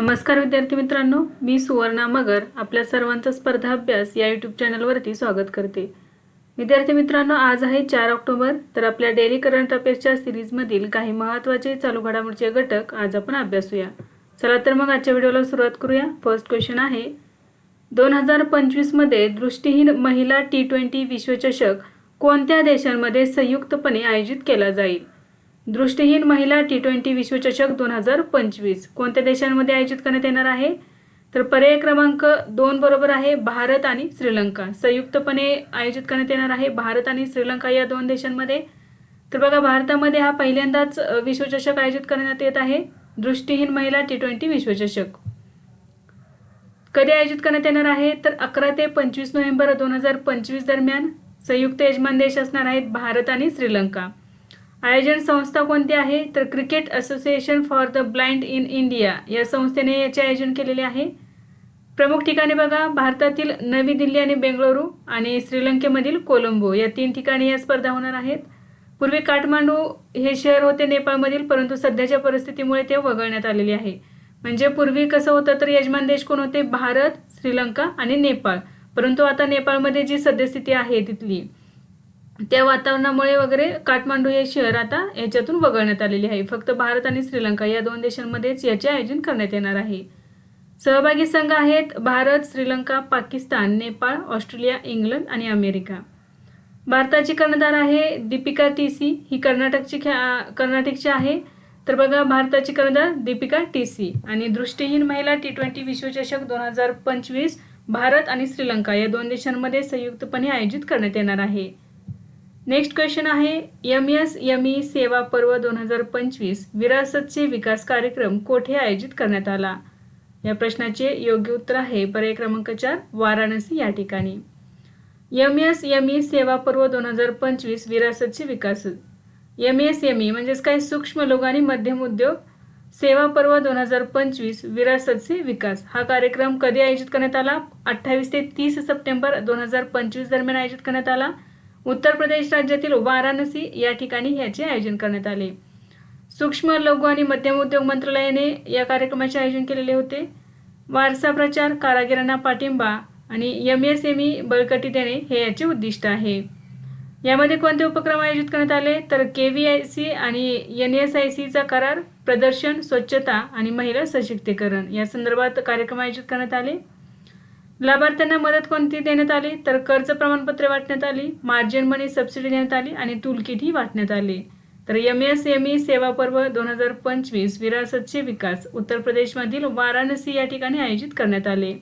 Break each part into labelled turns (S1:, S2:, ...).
S1: नमस्कार विद्यार्थी मित्रांनो मी सुवर्णा मगर आपल्या सर्वांचा स्पर्धा अभ्यास या यूट्यूब चॅनलवरती स्वागत करते. विद्यार्थी मित्रांनो आज आहे चार ऑक्टोबर तर आपल्या डेली करंट अफेअर्सच्या सिरीजमधील काही महत्त्वाचे चालू घडामोडीचे घटक आज आपण अभ्यासूया. चला तर मग आजच्या व्हिडिओला सुरुवात करूया. फर्स्ट क्वेश्चन आहे दोन हजार पंचवीसमध्ये दृष्टीहीन महिला टी ट्वेंटी विश्वचषक कोणत्या देशांमध्ये संयुक्तपणे आयोजित केला जाईल? दृष्टीहीन महिला टी ट्वेंटी विश्वचषक दोन हजार पंचवीस. कोणत्या देशांमध्ये आयोजित करण्यात येणार आहे? तर पर्याय क्रमांक दोन बरोबर आहे भारत आणि श्रीलंका. संयुक्तपणे आयोजित करण्यात येणार आहे भारत आणि श्रीलंका या दोन देशांमध्ये. तर बघा भारतामध्ये हा पहिल्यांदाच विश्वचषक आयोजित करण्यात येत आहे. दृष्टीहीन महिला टी ट्वेंटी विश्वचषक. कधी आयोजित करण्यात येणार आहे? तर अकरा ते पंचवीस नोव्हेंबर दोन हजार पंचवीस दरम्यान संयुक्त यजमान देश असणार आहेत भारत आणि श्रीलंका. आयोजन संस्था कोणती आहे? तर cricket association for the blind in India या संस्थेने याचे आयोजन केलेले आहे. प्रमुख ठिकाणे बघा भारतातील नवी दिल्ली आणि बेंगळुरू आणि श्रीलंकेमधील कोलंबो या तीन ठिकाणी या स्पर्धा होणार आहेत. पूर्वी काठमांडू हे शहर होते नेपाळमधील परंतु सध्याच्या परिस्थितीमुळे ते वगळण्यात आलेले आहे. म्हणजे पूर्वी कसं होतं तर यजमान देश कोण होते? भारत श्रीलंका आणि नेपाळ. परंतु आता नेपाळमध्ये जी सद्यस्थिती आहे तिथली त्या वातावरणामुळे वगैरे काठमांडू हे शहर आता याच्यातून वगळण्यात आलेले आहे. फक्त भारत आणि श्रीलंका या दोन देशांमध्येच याचे आयोजन करण्यात येणार आहे. सहभागी संघ आहेत भारत श्रीलंका पाकिस्तान नेपाळ ऑस्ट्रेलिया इंग्लंड आणि अमेरिका. भारताची कर्णधार आहे दीपिका टी सी ही कर्नाटकची ख्या कर्नाटकची आहे. तर बघा भारताची कर्णधार दीपिका टी सी आणि दृष्टीहीन महिला टी ट्वेंटी विश्वचषक दोन हजार पंचवीस भारत आणि श्रीलंका या दोन देशांमध्ये संयुक्तपणे आयोजित करण्यात येणार आहे. नेक्स्ट क्वेश्चन आहे एम एस एम ई सेवा पर्व दोन हजार पंचवीस विरासतचे विकास कार्यक्रम कोठे आयोजित करण्यात आला? या प्रश्नाचे योग्य उत्तर आहे पर्याय क्रमांक चार वाराणसी या ठिकाणी. एम एस एम ई सेवा पर्व दोन हजार पंचवीस विरासतचे विकास. एम एस एम ई म्हणजेच काय? सूक्ष्म लघु आणि मध्यम उद्योग. सेवा पर्व दोन हजार पंचवीस विरासतचे विकास. हा कार्यक्रम कधी आयोजित करण्यात आला? अठ्ठावीस ते तीस सप्टेंबर दोन हजार पंचवीस दरम्यान आयोजित करण्यात आला. उत्तर प्रदेश राज्यातील वाराणसी या ठिकाणी याचे आयोजन करण्यात आले. सूक्ष्म लघु आणि मध्यम उद्योग मंत्रालयाने या कार्यक्रमाचे आयोजन केलेले होते. वारसा प्रचार कारागिरांना पाठिंबा आणि एम एस एम ई बळकटी देणे हे याचे उद्दिष्ट आहे. यामध्ये कोणते उपक्रम आयोजित करण्यात आले? तर के व्ही आय सी आणि एन एस आय सीचा करार प्रदर्शन स्वच्छता आणि महिला सशक्तीकरण या संदर्भात कार्यक्रम आयोजित करण्यात आले. लाभार्थ्यांना मदत कोणती देण्यात आली? तर कर्ज प्रमाणपत्रे वाटण्यात आली मार्जिन मनी सबसिडी देण्यात आली आणि टूलकिटही वाटण्यात आली. तर एम एस एम ई सेवा पर्व दोन हजार पंचवीस विरासतचे विकास उत्तर प्रदेशमधील वाराणसी या ठिकाणी आयोजित करण्यात आले.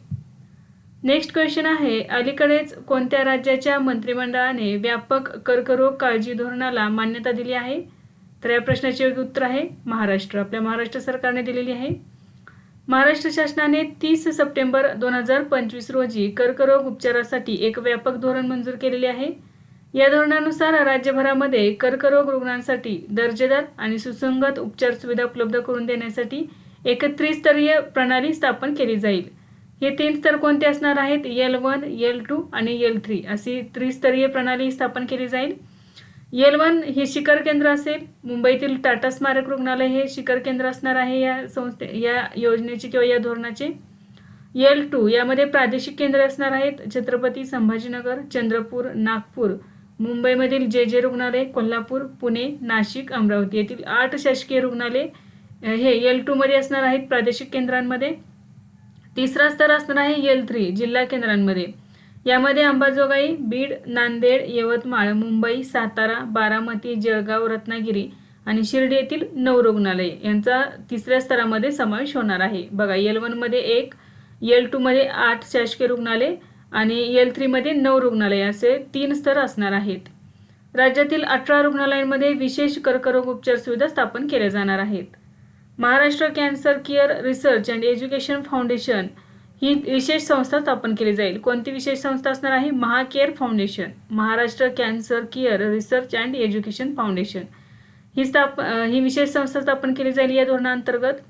S1: नेक्स्ट क्वेश्चन आहे अलीकडेच कोणत्या राज्याच्या मंत्रिमंडळाने व्यापक कर्करोग काळजी धोरणाला मान्यता दिली आहे? तर या प्रश्नाचे योग्य उत्तर आहे महाराष्ट्र. आपल्या महाराष्ट्र सरकारने दिलेली आहे. महाराष्ट्र शासनाने तीस सप्टेंबर दोन हजार पंचवीस रोजी कर्करोग उपचारासाठी एक व्यापक धोरण मंजूर केलेले आहे. या धोरणानुसार राज्यभरामध्ये कर्करोग रुग्णांसाठी दर्जेदार आणि सुसंगत उपचार सुविधा उपलब्ध करून देण्यासाठी एक त्रिस्तरीय प्रणाली स्थापन केली जाईल. हे तीन स्तर कोणते असणार आहेत? एल वन एल टू आणि एल थ्री अशी त्रिस्तरीय प्रणाली स्थापन केली जाईल. एल वन हे शिखर केंद्र असेल. मुंबईतील टाटा स्मारक रुग्णालय हे शिखर केंद्र असणार आहे या संस्थे या योजनेचे किंवा या धोरणाचे. एल टू यामध्ये प्रादेशिक केंद्र असणार आहेत. छत्रपती संभाजीनगर चंद्रपूर नागपूर मुंबईमधील जे जे रुग्णालय कोल्हापूर पुणे नाशिक अमरावती येथील आठ शासकीय रुग्णालय हे एल टूमध्ये असणार आहेत प्रादेशिक केंद्रांमध्ये. तिसरा स्तर असणार आहे एल थ्री जिल्हा केंद्रांमध्ये. यामध्ये अंबाजोगाई बीड नांदेड यवतमाळ मुंबई सातारा बारामती जळगाव रत्नागिरी आणि शिर्डी येथील नऊ रुग्णालय यांचा तिसऱ्या स्तरामध्ये समावेश होणार आहे. बघा एल वनमध्ये एक एल टूमध्ये आठ शासकीय रुग्णालय आणि एल थ्रीमध्ये नऊ रुग्णालय असे तीन स्तर असणार आहेत. राज्यातील अठरा रुग्णालयांमध्ये विशेष कर्करोग उपचार सुविधा स्थापन केल्या जाणार आहेत. Maharashtra cancer care research and education foundation ही विशेष संस्था स्थापन केली जाईल. कोणती विशेष संस्था असणार आहे? MahaCare foundation Maharashtra cancer care research and education foundation. ही स्थाप ही विशेष संस्था स्थापन केली जाईल या धोरणाअंतर्गत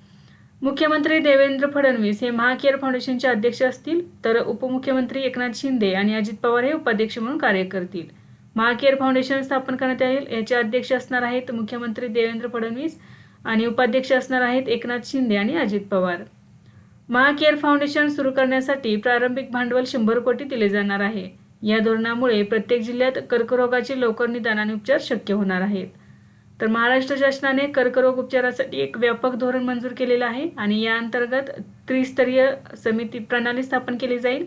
S1: मुख्यमंत्री देवेंद्र फडणवीस हे महाकेअर फाउंडेशनचे अध्यक्ष असतील तर उपमुख्यमंत्री एकनाथ शिंदे आणि अजित पवार हे उपाध्यक्ष म्हणून कार्य करतील. महाकेअर फाउंडेशन स्थापन करण्यात येईल. याचे अध्यक्ष असणार आहेत मुख्यमंत्री देवेंद्र फडणवीस आणि उपाध्यक्ष असणार आहेत एकनाथ शिंदे आणि अजित पवार. महाकेअर फाउंडेशन सुरू करण्यासाठी प्रारंभिक भांडवल शंभर कोटी दिले जाणार आहे. या धोरणामुळे प्रत्येक जिल्ह्यात कर्करोगाचे लवकर निदान आणि उपचार शक्य होणार आहेत. तर महाराष्ट्र शासनाने कर्करोग उपचारासाठी एक व्यापक धोरण मंजूर केलेलं आहे आणि या अंतर्गत त्रिस्तरीय समिती प्रणाली स्थापन केली जाईल.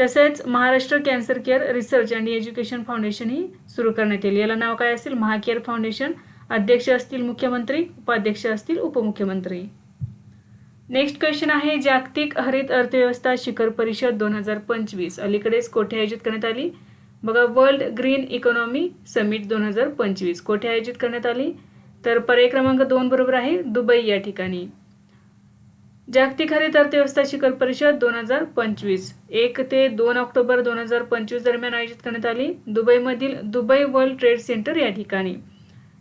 S1: तसेच Maharashtra cancer care research and education foundation ही सुरू करण्यात येईल. याला नाव काय असेल? महाकेअर फाउंडेशन. अध्यक्ष असतील मुख्यमंत्री उपाध्यक्ष असतील उपमुख्यमंत्री. नेक्स्ट क्वेश्चन आहे जागतिक हरित अर्थव्यवस्था शिखर परिषद दोन हजार पंचवीस. अलीकडेच कोठे आयोजित करण्यात आली? बघा वर्ल्ड ग्रीन इकॉनॉमी समिट दोन हजार पंचवीस. कोठे आयोजित करण्यात आली? तर पर्याय क्रमांक दोन बरोबर आहे दुबई या ठिकाणी. जागतिक हरित अर्थव्यवस्था शिखर परिषद दोन हजार पंचवीस. एक ते दोन ऑक्टोबर दोन हजार पंचवीस दरम्यान आयोजित करण्यात आली. दुबईमधील दुबई वर्ल्ड ट्रेड सेंटर या ठिकाणी.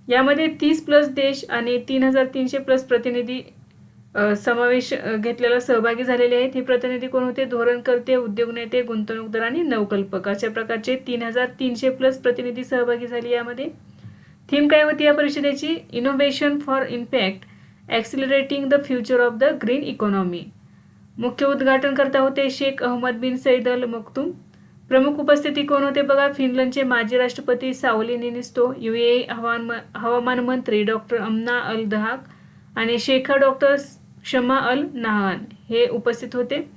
S1: यामध्ये तीस प्लस देश आणि तीन हजार तीनशे प्लस प्रतिनिधी समावेश घेतलेला सहभागी झालेले आहेत. हे प्रतिनिधी कोण होते? धोरणकर्ते उद्योग नेते गुंतवणूकदार आणि नवकल्पक. अशा प्रकारचे तीन हजार तीनशे प्लस प्रतिनिधी सहभागी झाले यामध्ये. थीम काय होती या परिषदेची? Innovation for impact accelerating the future of the green economy मुख्य उद्घाटनकर्ता होते शेख अहमद बिन सईद अल मक्तूम प्रमुख उपस्थिती कोण होते बघा? फिनलंडचे माजी राष्ट्रपती सावली निनिस्तो यू ए हवामान हवामान मंत्री डॉक्टर अमना अल दहाक आणि शेखर डॉक्टर शमा अल नहान हे उपस्थित होते.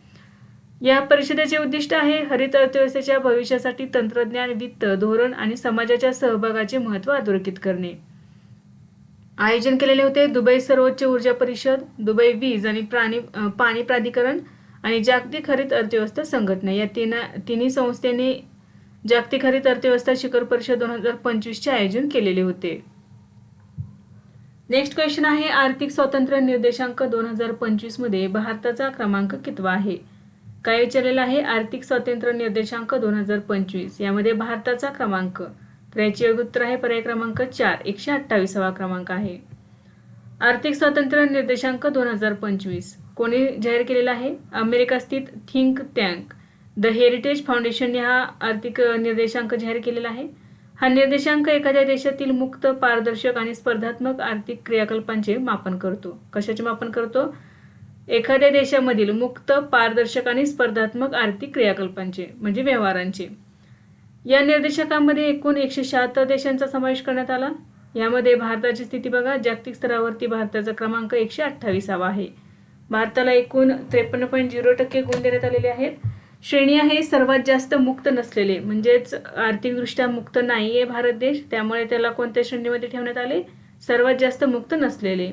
S1: या परिषदेचे उद्दिष्ट आहे हरित अर्थव्यवस्थेच्या भविष्यासाठी तंत्रज्ञान वित्त धोरण आणि समाजाच्या सहभागाचे महत्त्व अधोरेखित करणे. आयोजन केलेले होते दुबई सर्वोच्च ऊर्जा परिषद दुबई वीज आणि प्राणी पाणी प्राधिकरण आणि जागतिक हरित अर्थव्यवस्था संघटना. या तीन तिन्ही संस्थेने जागतिक हरित अर्थव्यवस्था शिखर परिषद दोन हजार पंचवीसचे आयोजन केलेले होते. नेक्स्ट क्वेश्चन आहे आर्थिक स्वातंत्र्य निर्देशांक दोन हजार पंचवीसमध्ये भारताचा क्रमांक कितवा आहे? काय विचारलेला आहे? आर्थिक स्वातंत्र्य निर्देशांक दोन हजार पंचवीस यामध्ये भारताचा क्रमांक. तर याचे उत्तर आहे पर्याय क्रमांक चार एकशे अठ्ठावीसावा क्रमांक आहे. आर्थिक स्वातंत्र्य निर्देशांक दोन हजार पंचवीस कोणी जाहीर केलेला आहे? अमेरिका स्थित थिंक टँक. द हेरिटेज फाउंडेशनने हा आर्थिक निर्देशांक जाहीर केलेला आहे. हा निर्देशांक एखाद्या देशातील मुक्त पारदर्शक आणि स्पर्धात्मक आर्थिक क्रियाकल्पांचे मापन करतो. कशाचे मापन करतो? एखाद्या देशामधील मुक्त पारदर्शक आणि स्पर्धात्मक आर्थिक क्रियाकल्पांचे म्हणजे व्यवहारांचे. या निर्देशकांमध्ये एकूण एकशे शहात्तर देशांचा समावेश करण्यात आला. यामध्ये भारताची स्थिती बघा. जागतिक स्तरावरती भारताचा क्रमांक एकशे अठ्ठावीसावा आहे. भारताला एकूण त्रेपन्न पॉईंट झिरो टक्के गुण देण्यात आलेले आहेत. श्रेणी आहे सर्वात जास्त मुक्त नसलेले. म्हणजेच आर्थिकदृष्ट्या मुक्त नाही आहे भारत देश. त्यामुळे त्याला कोणत्या श्रेणीमध्ये ठेवण्यात आले? सर्वात जास्त मुक्त नसलेले.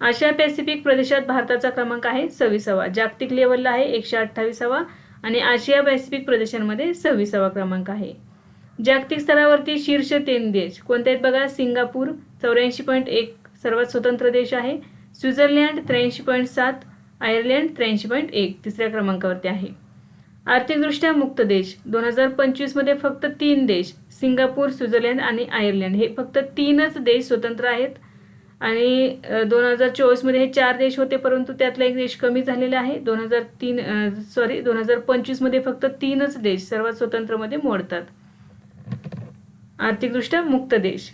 S1: आशिया पॅसिफिक प्रदेशात भारताचा क्रमांक आहे सव्वीसावा. जागतिक लेवलला आहे एकशे अठ्ठावीसावा आणि आशिया पॅसिफिक प्रदेशांमध्ये सव्वीसावा क्रमांक आहे. जागतिक स्तरावरती शीर्ष तीन देश कोणते आहेत बघा? सिंगापूर चौऱ्याऐंशी पॉईंट एक सर्वात स्वतंत्र देश आहे. स्वित्झर्लंड त्र्याऐंशी पॉईंट सात आयर्लंड त्र्याऐंशी पॉईंट एक तिसऱ्या क्रमांकावरती आहे. आर्थिकदृष्ट्या मुक्त देश. दोन हजार पंचवीसमध्ये फक्त तीन देश सिंगापूर स्वित्झर्लंड आणि आयर्लंड. हे फक्त तीनच देश स्वतंत्र आहेत. आणि दोन हजार चोवीसमध्ये हे चार देश होते परंतु त्यातला एक देश कमी झालेला आहे. दोन हजार तीन सॉरी दोन हजार पंचवीसमध्ये फक्त तीनच देश सर्वात स्वतंत्रमध्ये मोडतात. आर्थिकदृष्ट्या मुक्त देश.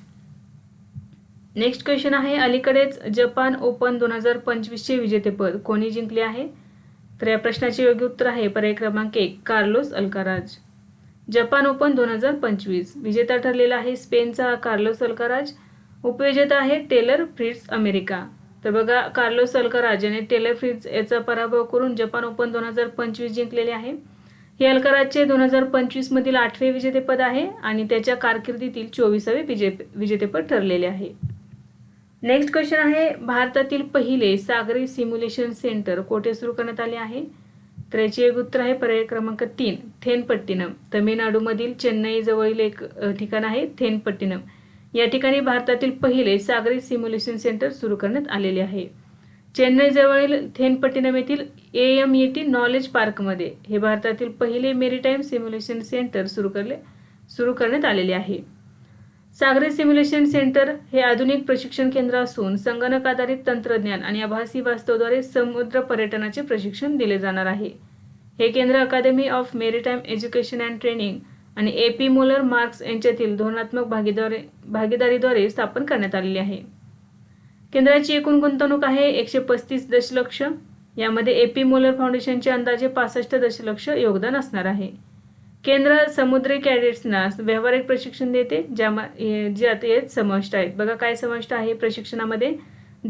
S1: नेक्स्ट क्वेश्चन आहे अलीकडेच जपान ओपन दोन हजार पंचवीसचे विजेतेपद कोणी जिंकले आहे? तर या प्रश्नाचे योग्य उत्तर आहे. पर्याय क्रमांक एक कार्लोस अल्काराज. जपान ओपन दोन हजार पंचवीस. विजेता ठरलेला आहे स्पेनचा कार्लोस अल्काराज. उपविजेता आहे टेलर फ्रिट्स अमेरिका. तर बघा कार्लोस अल्काराज याने टेलर फ्रिट्स याचा पराभव करून जपान ओपन दोन हजार पंचवीस जिंकलेले आहे. हे अल्काराजचे दोन हजार पंचवीसमधील आठवे विजेतेपद आहे आणि त्याच्या कारकिर्दीतील चोवीसावे विजे विजेतेपद ठरलेले आहे. नेक्स्ट क्वेश्चन आहे भारतातील पहिले सागरी सिम्युलेशन सेंटर कोठे सुरू करण्यात आले आहे? तर याचे एक उत्तर आहे पर्याय क्रमांक तीन थेनपट्टिनम. तमिळनाडूमधील चेन्नई जवळील एक ठिकाण आहे थेनपट्टिनम. या ठिकाणी भारतातील पहिले सागरी सिम्युलेशन सेंटर सुरू करण्यात आलेले आहे. चेन्नई जवळील थेनपट्टिनम येथील A M E T knowledge पार्कमध्ये हे भारतातील पहिले मेरीटाईम सिम्युलेशन सेंटर सुरू करले सुरू करण्यात आलेले आहे. सागरी सिम्युलेशन सेंटर हे आधुनिक प्रशिक्षण केंद्र असून संगणक आधारित तंत्रज्ञान आणि आभासी वास्तवद्वारे समुद्र पर्यटनाचे प्रशिक्षण दिले जाणार आहे. हे केंद्र academy of maritime education and training आणि ए पी मोलर मार्क्स यांच्यातील धोरणात्मक भागीदारी भागीदारीद्वारे स्थापन करण्यात आलेली आहे. केंद्राची एकूण गुंतवणूक आहे एकशे पस्तीस दशलक्ष. यामध्ये एपी मोलर फाउंडेशनचे अंदाजे पासष्ट दशलक्ष योगदान असणार आहे. केंद्र समुद्री कॅडेट्सना व्यावहारिक प्रशिक्षण देते ज्या ज्यात हे समाविष्ट आहेत. बघा काय समाविष्ट आहे प्रशिक्षणामध्ये.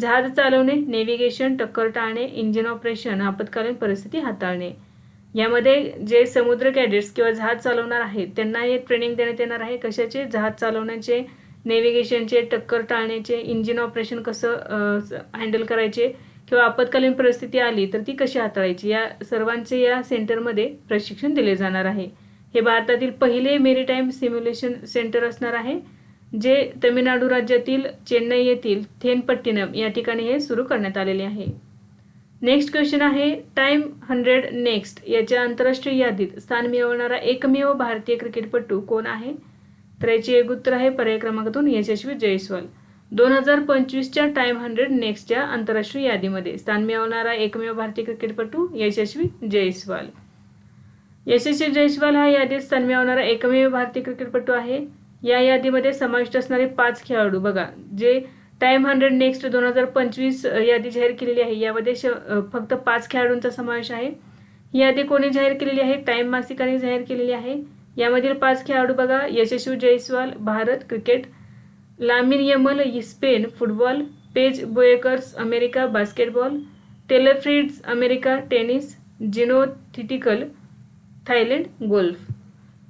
S1: जहाज चालवणे नेव्हिगेशन टक्कर टाळणे इंजिन ऑपरेशन आपत्कालीन परिस्थिती हाताळणे. यामध्ये जे समुद्र कॅडेट्स किंवा जहाज चालवणार आहेत त्यांना हे ट्रेनिंग देण्यात येणार आहे. कशाचे? जहाज चालवण्याचे नेव्हिगेशनचे टक्कर टाळण्याचे इंजिन ऑपरेशन कसं हँडल करायचे किंवा आपत्कालीन परिस्थिती आली तर ती कशी हाताळायची? या सर्वांचे या सेंटरमध्ये प्रशिक्षण दिले जाणार आहे. हे भारतातील पहिले मेरीटाईम सिम्युलेशन सेंटर असणार आहे जे तमिळनाडू राज्यातील चेन्नई येथील थेनपट्टिनम या ठिकाणी हे सुरू करण्यात आलेले आहे. नेक्स्ट क्वेश्चन आहे टाइम हंड्रेड नेक्स्ट याच्या आंतरराष्ट्रीय यादीत स्थान मिळवणारा एकमेव भारतीय क्रिकेटपटू कोण आहे? तर याचे एक उत्तर आहे पर्याय क्रमांकातून यशस्वी जयस्वाल. दोन हजार पंचवीसच्या टाइम हंड्रेड नेक्स्टच्या आंतरराष्ट्रीय यादीमध्ये स्थान मिळवणारा एकमेव भारतीय क्रिकेटपटू यशस्वी जयस्वाल. यशस्वी जयस्वाल हा यादीत सन्मावणारा एकमेव भारतीय क्रिकेटपटू आहे. या यादीमध्ये समाविष्ट असणारे पाच खेळाडू बघा जे टाइम हंड्रेड नेक्स्ट दोन हजार पंचवीस यादी जाहीर केलेली आहे. यामध्ये श फक्त पाच खेळाडूंचा समावेश आहे. ही यादी कोणी जाहीर केलेली आहे? टाइम मासिकाने जाहीर केलेली आहे. यामधील पाच खेळाडू बघा Yashasvi Jaiswal Bharat cricket Lamine Yamal Spain football Paige Bueckers America basketball Taylor Fritz America tennis Jeeno Thitikul Thailand golf.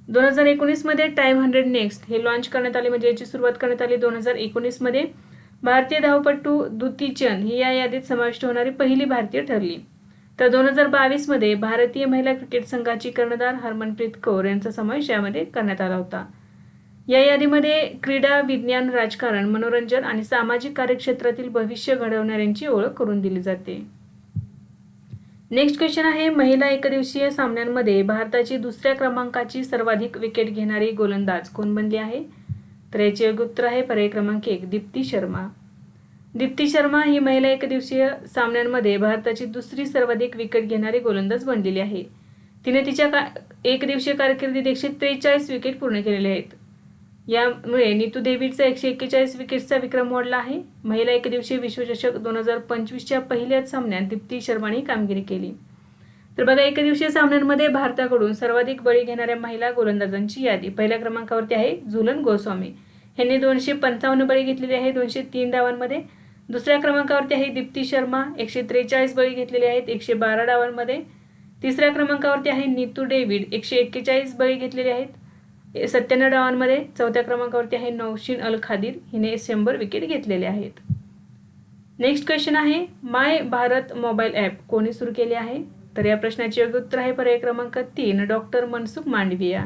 S1: दोन हजार एकोणीसमध्ये टाईम हंड्रेड नेक्स्ट हे लॉन्च करण्यात आले म्हणजे याची सुरुवात करण्यात आली दोन हजार एकोणीसमध्ये भारतीय धावपटू दुती चंद ही या यादीत समाविष्ट होणारी पहिली भारतीय ठरली. तर दोन हजार बावीसमध्ये भारतीय महिला क्रिकेट संघाची कर्णधार हरमनप्रीत कौर यांचा समावेश यामध्ये करण्यात आला होता. या यादीमध्ये क्रीडा विज्ञान राजकारण मनोरंजन आणि सामाजिक कार्यक्षेत्रातील भविष्य घडवणाऱ्यांची ओळख करून दिली जाते. नेक्स्ट क्वेश्चन आहे महिला एकदिवसीय सामन्यांमध्ये भारताची दुसऱ्या क्रमांकाची सर्वाधिक विकेट घेणारी गोलंदाज कोण बनली आहे? तर याचे उत्तर आहे पर्याय क्रमांक एक दीप्ती शर्मा. दीप्ती शर्मा ही महिला एकदिवसीय सामन्यांमध्ये भारताची दुसरी सर्वाधिक विकेट घेणारी गोलंदाज बनलेली आहे. तिने तिच्या का एकदिवसीय कारकिर्दीत एकशे त्रेचाळीस विकेट पूर्ण केलेले आहेत. यामुळे नीतू देवीचा एकशे एक्केचाळीस विकेट्सचा विक्रम मोडला आहे. महिला एकदिवसीय विश्वचषक दोन हजार पंचवीसच्या पहिल्याच सामन्यात दीप्ती शर्माने कामगिरी केली. तर बघा एकदिवसीय सामन्यांमध्ये भारताकडून सर्वाधिक बळी घेणाऱ्या महिला गोलंदाजांची यादी. पहिल्या क्रमांकावरती आहे झुलन गोस्वामी. यांनी दोनशे पंचावन्न बळी घेतलेले आहे दोनशे तीन डावांमध्ये. दुसऱ्या क्रमांकावरती आहे दीप्ती शर्मा. एकशे त्रेचाळीस बळी घेतलेले आहेत एकशे बारा डावांमध्ये. तिसऱ्या क्रमांकावरती आहे नीतू डेव्हिड. एकशे एक्केचाळीस बळी घेतलेले आहेत. सत्त्याण्णव डावांमध्ये चौथ्या क्रमांकावरती आहे नौशीन अल खादीर. हिने शंभर विकेट घेतलेले आहेत. नेक्स्ट क्वेश्चन आहे माय भारत मोबाईल ॲप कोणी सुरू केले आहे? तर या प्रश्नाचे योग्य उत्तर आहे पर्याय क्रमांक तीन डॉक्टर मनसुख मांडविया.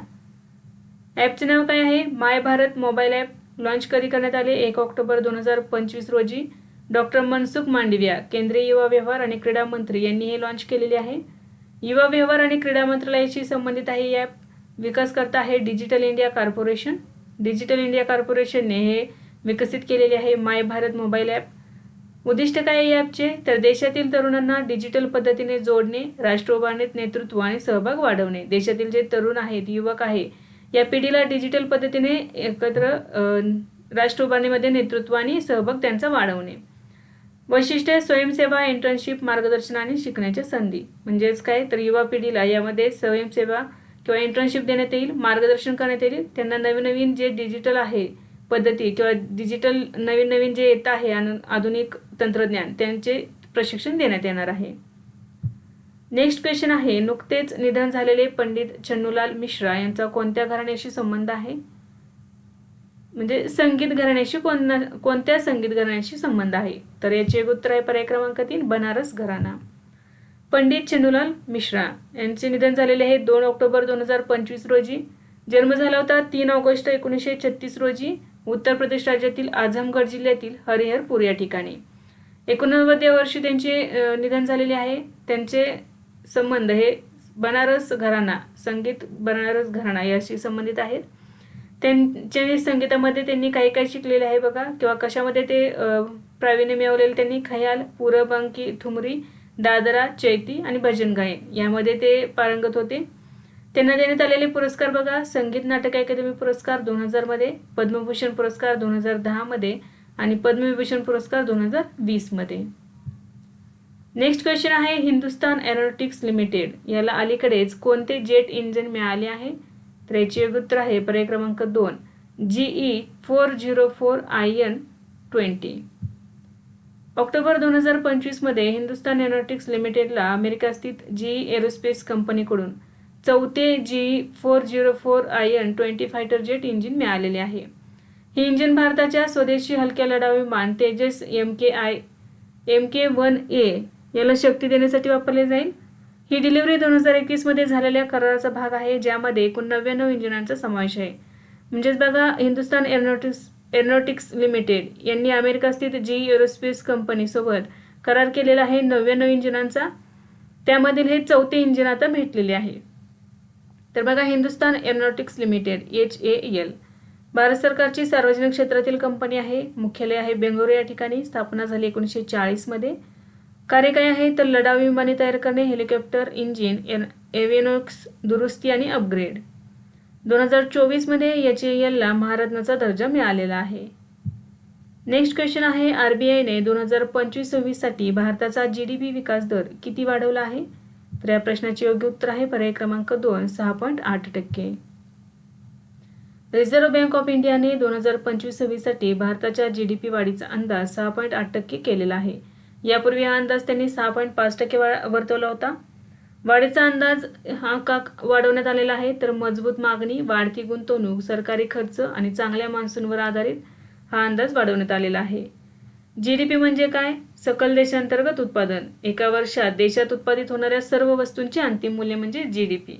S1: ॲपचे नाव काय आहे? My Bharat mobile app launch कधी करण्यात आले? एक ऑक्टोबर दोन हजार पंचवीस रोजी. डॉक्टर मनसुख मांडविया केंद्रीय युवा व्यवहार आणि क्रीडा मंत्री यांनी हे लॉन्च केलेले आहे. युवा व्यवहार आणि क्रीडा मंत्रालयाशी संबंधित आहे ॲप विकासकर्ता आहे digital India corporation. Digital India कॉर्पोरेशनने हे विकसित केलेले आहे माय भारत मोबाईल ॲप. उद्दिष्ट काय आहे ॲपचे? तर देशातील तरुणांना डिजिटल पद्धतीने जोडणे राष्ट्र उभारणीत नेतृत्व आणि सहभाग वाढवणे. देशातील जे तरुण आहेत युवक आहे या पिढीला डिजिटल पद्धतीने एकत्र राष्ट्र उभारणीमध्ये नेतृत्व आणि सहभाग त्यांचा वाढवणे. वैशिष्ट्य स्वयंसेवा इंटर्नशिप मार्गदर्शन आणि शिकण्याच्या संधी. म्हणजेच काय? तर युवा पिढीला यामध्ये स्वयंसेवा किंवा इंटर्नशिप देण्यात येईल मार्गदर्शन करण्यात येईल त्यांना नवीन नवीन जे डिजिटल आहे पद्धती किंवा डिजिटल नवीन नवीन जे येत आहे आधुनिक तंत्रज्ञान त्यांचे प्रशिक्षण देण्यात येणार आहे. नेक्स्ट क्वेश्चन आहे नुकतेच निधन झालेले पंडित छन्नूलाल मिश्रा यांचा कोणत्या घराण्याशी संबंध आहे? म्हणजे संगीत घराण्याशी कोण कोणत्या संगीत घराण्याशी संबंध आहे? तर याचे उत्तर आहे पर्याय क्रमांक तीन बनारस घराणा. पंडित छन्नूलाल मिश्रा यांचे निधन झालेले आहे दोन ऑक्टोबर दोन हजार पंचवीस रोजी. जन्म झाला होता तीन ऑगस्ट एकोणीसशे छत्तीस रोजी उत्तर प्रदेश राज्यातील आझमगड जिल्ह्यातील हरिहरपूर या ठिकाणी. एकोणनव्वदव्या वर्षी त्यांचे निधन झालेले आहे. त्यांचे संबंध हे बनारस घराणा संगीत बनारस घराणा याशी संबंधित आहेत. त्यांच्या संगीतामध्ये त्यांनी काही काही शिकलेले आहे बघा. किंवा कशामध्ये ते प्रावीण्य मिळवलेले त्यांनी खयाल पूरब अंकी ठुमरी दादरा चैती आणि भजन गायन. यामध्ये ते पारंगत होते. त्यांना देण्यात आलेले पुरस्कार बघा. संगीत नाटक अकादमी पुरस्कार दोन हजारमध्ये पद्मभूषण पुरस्कार दोन हजार दहामध्ये आणि पद्मविभूषण पुरस्कार दोन हजार वीसमध्ये नेक्स्ट क्वेश्चन आहे हिंदुस्तान एरोनॉटिक्स लिमिटेड याला अलीकडेच कोणते जेट इंजिन मिळाले आहे? तर याचे उत्तर आहे. पर्याय क्रमांक दोन. GE four zero four I N twenty October दोन हजार पंचवीसमध्ये हिंदुस्तान एरोनॉटिक्स लिमिटेडला अमेरिका स्थित जी एरोस्पेस कंपनीकडून चौथे G four zero four I N twenty fighter jet engine मिळालेले आहे. हे इंजिन भारताच्या स्वदेशी हलक्या लढाऊ विमान Tejas M K I M K one A याला शक्ती देण्यासाठी वापरले जाईल. ही डिलिव्हरी दोन हजार एकवीसमध्ये झालेल्या कराराचा भाग आहे ज्यामध्ये एकूण नव्याण्णव इंजिनांचा समावेश आहे. म्हणजेच बघा हिंदुस्तान एरोनॉटिक्स एरोनॉटिक्स लिमिटेड यांनी अमेरिका स्थित जी एरोस्पेस कंपनीसोबत करार केलेला आहे नव्याण्णव इंजिनांचा. त्यामधील हे चौथे इंजिन आता भेटलेले आहे. तर बघा Hindustan aeronautics limited H A L Bharat सरकारची सार्वजनिक क्षेत्रातील कंपनी आहे. मुख्यालय आहे बेंगळुरू या ठिकाणी. स्थापना झाली एकोणीसशे चाळीसमध्ये कार्य काय आहे? तर लढाऊ विमाने तयार करणे हेलिकॉप्टर इंजिन एन एव्हिनॉक्स दुरुस्ती आणि अपग्रेड दोन हजार चोवीसमध्ये एच ए एलला महारत्नाचा दर्जा मिळालेला आहे. नेक्स्ट क्वेश्चन आहे आर बी आयने दोन हजार पंचवीस सव्वीससाठी भारताचा जी डी पी विकास दर किती वाढवला आहे? तर या प्रश्नाचे योग्य उत्तर आहे पर्याय क्रमांक दोन सहा पॉईंट आठ टक्के. रिझर्व्ह बँक ऑफ इंडियाने दोन हजार पंचवीस सव्वीससाठी भारताच्या जी डी पी वाढीचा अंदाज सहा पॉईंट आठ टक्के केलेला आहे. यापूर्वी हा अंदाज त्यांनी सहा पॉईंट पाच टक्के वर्तवला होता. वाढीचा अंदाज हा का वाढवण्यात आलेला आहे? तर मजबूत मागणी वाढती गुंतवणूक सरकारी खर्च आणि चांगल्या मान्सूनवर आधारित हा अंदाज वाढवण्यात आलेला आहे. जी डी पी म्हणजे काय? सकल देशांतर्गत उत्पादन. एका वर्षात देशात उत्पादित होणाऱ्या सर्व वस्तूंचे अंतिम मूल्य म्हणजे G D P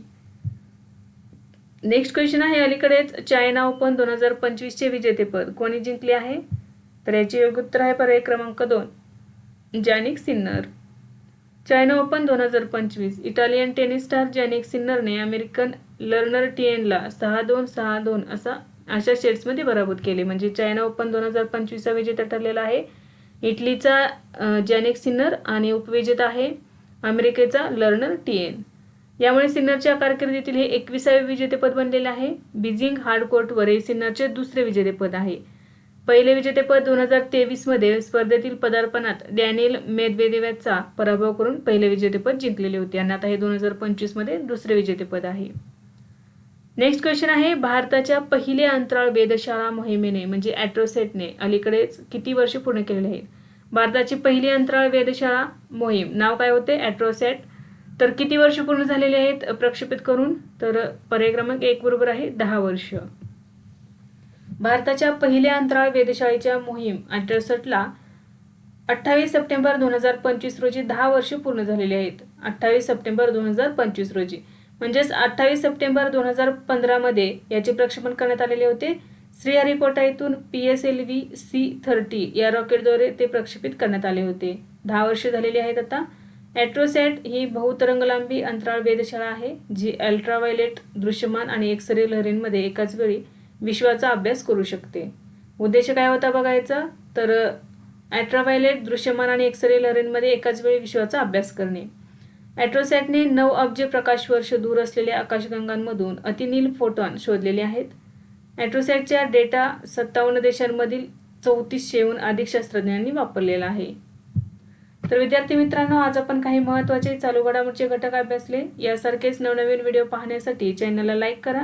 S1: next question आहे अलीकडेच. चायना ओपन दोन हजार पंचवीसचे विजेतेपद. कोणी जिंकले आहे? तर याचे योग्य उत्तर आहे पर्याय क्रमांक दोन. जॅनिक सिन्नर चायना ओपन दोन हजार पंचवीस इटालियन टेनिस स्टार जॅनिक सिन्नरने अमेरिकन लर्नर टीएनला सहा दोन सहा दोन असा अशा सेट्समध्ये पराभूत केले. म्हणजे चायना ओपन दोन हजार पंचवीसचा विजेता ठरलेला आहे. इटलीचा जॅनिक सिन्नर आणि उपविजेता आहे अमेरिकेचा लर्नर टीएन. यामुळे सिन्नरच्या कारकिर्दीतील हे एकविसावे विजेतेपद बनलेले आहे. बीजिंग हार्ड कोर्टवर हे सिन्नरचे दुसरे विजेतेपद आहे. पहिले विजेतेपद दोन हजार तेवीसमध्ये स्पर्धेतील पदार्पणात डॅनियल मेदवेदेव्याचा पराभव करून पहिले विजेतेपद जिंकलेले होते. आणि आता हे दोन हजार पंचवीसमध्ये दुसरे विजेतेपद आहे. नेक्स्ट क्वेश्चन आहे भारताच्या पहिले अंतराळ वेधशाळा मोहिमेने म्हणजे ॲट्रोसेटने अलीकडेच किती वर्ष पूर्ण केलेले आहेत? भारताची पहिली अंतराळ वेधशाळा मोहीम नाव काय होते? ॲट्रोसेट तर किती वर्ष पूर्ण झालेले आहेत? प्रक्षेपित करून. तर पर्याय क्रमांक एक बरोबर आहे दहा वर्ष. भारताच्या पहिल्या अंतराळ वेधशाळेच्या मोहीम अठ्यासष्टला अठ्ठावीस सप्टेंबर दोन हजार पंचवीस रोजी दहा वर्ष पूर्ण झालेली आहेत. अठ्ठावीस सप्टेंबर दोन हजार पंचवीस रोजी. म्हणजेच अठ्ठावीस सप्टेंबर दोन हजार पंधरामध्ये याचे प्रक्षेपण करण्यात आलेले होते. श्रीहरिकोटा येथून P S L V C thirty या रॉकेटद्वारे ते प्रक्षेपित करण्यात आले होते. दहा वर्ष झालेली आहेत आता. ॲट्रोसॅट ही बहुतरंगलांबी अंतराळ वेधशाळा आहे जी अल्ट्रावायलेट दृश्यमान आणि एक्सरे लहरींमध्ये एकाच वेळी विश्वाचा अभ्यास करू शकते. उद्देश काय होता बघायचा? तर ॲट्राव्हायलेट दृश्यमान आणि एक्सरे लहरींमध्ये एकाच वेळी विश्वाचा अभ्यास करणे. ॲट्रोसॅटने नऊ अब्ज प्रकाश वर्ष दूर असलेल्या आकाशगंगांमधून अतिनील फोटॉन शोधलेले आहेत. ॲट्रोसॅटच्या डेटा सत्तावन्न देशांमधील चौतीसशेहून अधिक शास्त्रज्ञांनी वापरलेला आहे. तर विद्यार्थी मित्रांनो आज आपण काही महत्त्वाचे चालू घडामोडीचे घटक अभ्यासले. यासारखेच नवनवीन व्हिडिओ पाहण्यासाठी चॅनलला लाईक करा.